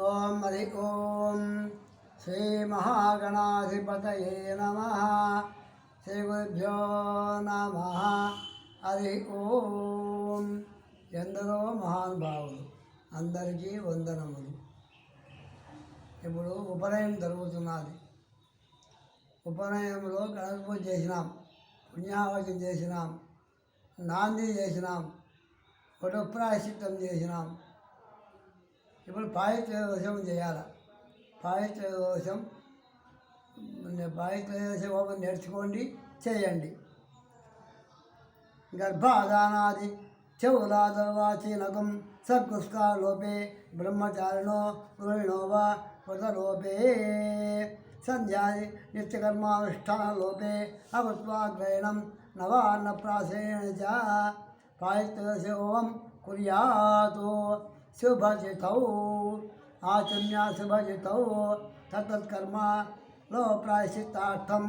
ఓం హరి ఓం శ్రీ మహాగణాధిపతయే నమ. శ్రీ గురుభ్యో నమ. హరి ఓం. ఎందరో మహానుభావులు అందరికీ వందనములు. ఇప్పుడు ఉపనయం జరుగుతున్నది. ఉపనయంలో గణపతి పూజ చేసినాం పుణ్యావచనం చేసినాం నాంది చేసినాం వటప్రాయశ్చిత్తం చేసినాం. ఇప్పుడు పాయత్రయోదశం చేయాలి. పాయత్రయోదశం పాయిత్రయోదశ హోమం నేర్చుకోండి చేయండి. గర్భాధానాది చౌలాదర్వాచీనకం సద్గుస్కారలోపే బ్రహ్మచారిణో గృహిణో వా వ్రతలోపే సంధ్యాది నిత్యకర్మానుష్ఠానలోపే అభృత్వాగ్రయణం నవాన్నప్రాసేణ చ పాయిత్రయోదశోమం కుర్యాతు శుభజితౌ ఆచమ్య శుభజితౌ తత్కర్మలో ప్రాయశ్చిత్తార్థం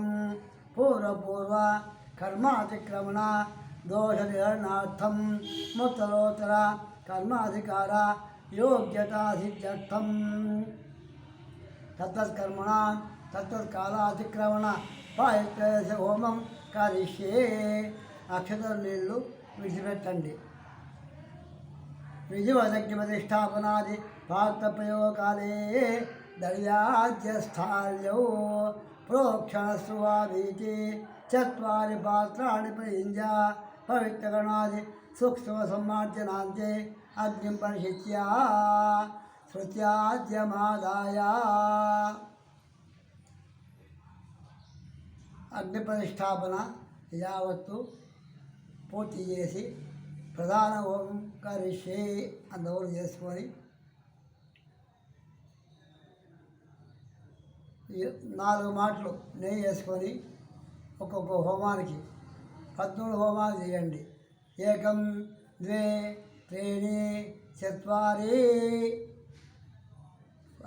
పూర్వపూర్వ కర్మాతిక్రమణ దోషనిహరణార్థం ముత్తరోత్తర కర్మాధికార యోగ్యతాసిద్ధ్యర్థం తత్కర్మణ తత్కాలాతిక్రమణ పాయత్రయస హోమం కరిష్యే. అక్షతల నీళ్ళు విడిచిపెట్టండి. విజువదగ్నిమతిష్టాపనాది పాత్రప్రయోగకాలే దర్యాజ్యస్థాల్యౌ ప్రోక్షణస్వాభీతి చత్వారి పాత్రాణి ప్రయుంజ పవిత్రగణాది సూక్ష్మ సమ్మార్జనాంతే అగ్నిం పరిషిత్యా శృత్యాద్యమాదాయ అగ్ని ప్రతిష్టాపన యావత్తు పూర్తి చేసి ప్రధాన ఓంకారిషే అందరూ చేసుకొని నాలుగు మాటలు నెయ్యి వేసుకొని ఒక్కొక్క హోమానికి పద్మూడు హోమాలు చేయండి. ఏకం ద్వే త్రీణి చత్వారి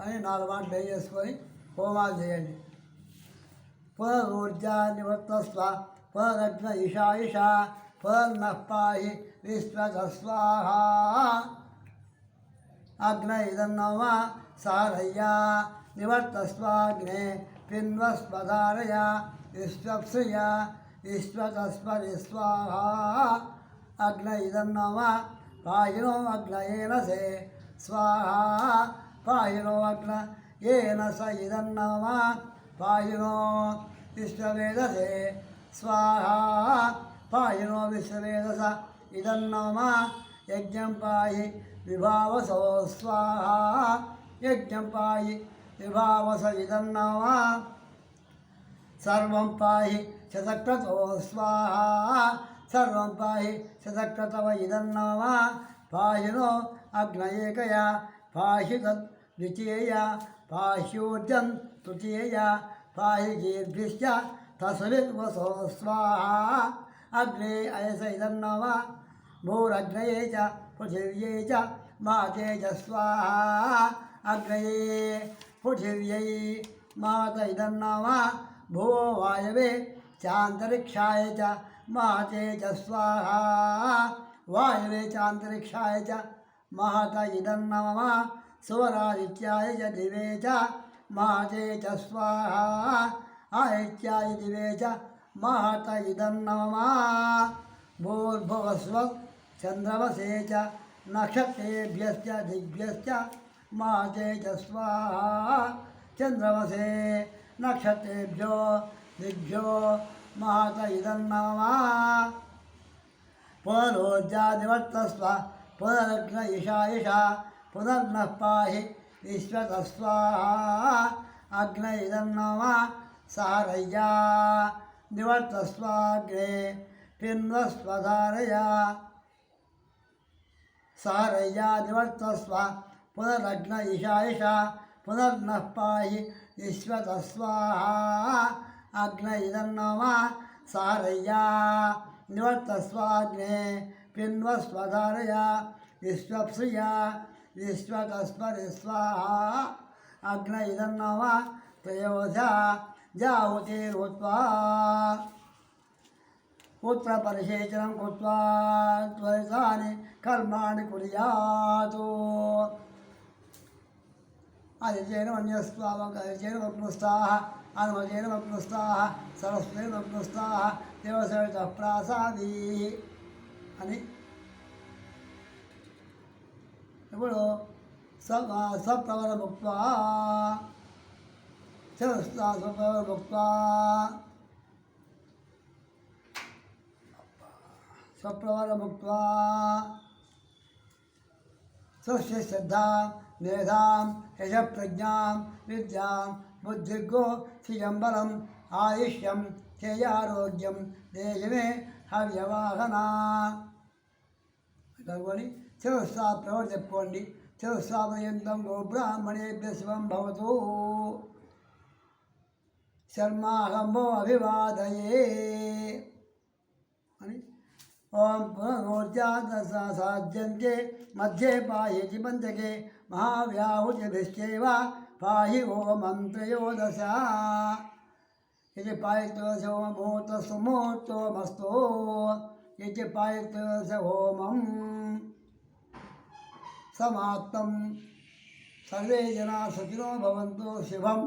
అని నాలుగు మాటలు నెయ్యి వేసుకొని హోమాలు చేయండి. పునరుర్జా నివర్తస్వ పునరగ్న ఇషా ఇషా పునర్నః పాహి విశ్వస్వాహ అగ్న ఇదన్నవ సారయ్యా నివర్తస్వాగ్నే పిన్వస్వధారయ విశ్వప్సయ విశ్వతస్పరి స్వాహ అగ్న ఇదన్నవ పాయినో అగ్న ఏనసే స్వాహ పాయినో అగ్న ఏన స ఇదన్నవ పాయినో విశ్వవేదసే స్వాహ పాయినో విశ్వవేదస ఇదన్నమ యజ్ఞం పాయి విభావసో స్వాహ. యజ్ఞం పాయి విభావస ఇదన్నమ సర్వం పాయి శతక్రతో స్వాహ. సర్వం పాయి శతక్రతవ ఇదన్నమ పాయినో అగ్నయేకయ పాహి తద్ ద్వితీయ పాహ్యోర్జం తృతీయ పాహి గీర్భిశ్చ తస్మిన్వసో స్వాహ. अग्ने अयस इदं न वा भूरग्रये च, पृथिव्यै च, मा ते च स्वाहा अग्रये पृथिव्यै मात इदं न वायवे, चान्तरिक्षाय च महते च वायवे, चान्तरिक्षाय च महत इदं नमः सुवरादित्याय च, दिवे च महते च आदित्याय दिवे च महत इदन्नमम भूर्भुवस्व चन्द्रवसे च नक्षत्रेभ्यश्च दिग्भ्यश्च महते च स्वाहा चन्द्रवसे नक्षत्रेभ्यो दिग्भ्यो महत इदन्नमम पुनरोज्जादिवर्तस्व पुनरग्न इषा इषा पुनर्नः पाहि विश्वतस्वाहा अग्न इदं नम सारय्या నివర్తస్వాగ్రే పిన్వస్వధారయా సారయ్యా నివర్తస్వ పునరగ్న ఇషాయిష పునర్న పాయి విశ్వతస్వాహ అగ్న ఇదన్నోమ సారయ్యా నివర్తస్వాగ్నే పిన్వస్వధారయ విశ్వప్రియా విశ్వతస్మరి స్వాహ అగ్న ఇదన్నోమ త్రయోధ इदन्नव त्रयोजा जाहुतिरुत्वा पुत्रपरिशेचनं कृत्वा त्वरितानि कर्माणि कुर्यात् ఆదిత్యేన అన్యస్వామేన వప్నుస్తాः ఆనమజేన వప్నుస్తాः సరస్వతేన వప్నుస్తాः దేవసవిత ప్రాసాదీ అని ఇప్పుడు స సప్రవర స్వప్రవరముక్త స్వస్య శ్రద్ధా మేధాం యజ ప్రజ్ఞాం విద్యాం బుద్ధిర్గో సిజంబలం ఆయుష్యం చేయారోగ్యం దేశమే హవ్యవాహన. కనుగొని చిరస్థా ప్రవర్తిప్పుకోండి చిరస్థాపయంతం గోబ్రాహ్మణేభ్య శివం భవతు. शर्माहमो अभिवादये ओम पुनर्जातसाज्यन्ते मध्ये पाहि चिबन्तके महाव्याहुजभिश्चैव पाहि ओम मन्त्रयोदश यजि पायितोस होमभूत सुमूर्तोमस्तो यजि पायितोस होमं समाप्तं। सर्वे जना सचिनो भवन्तु शिवम्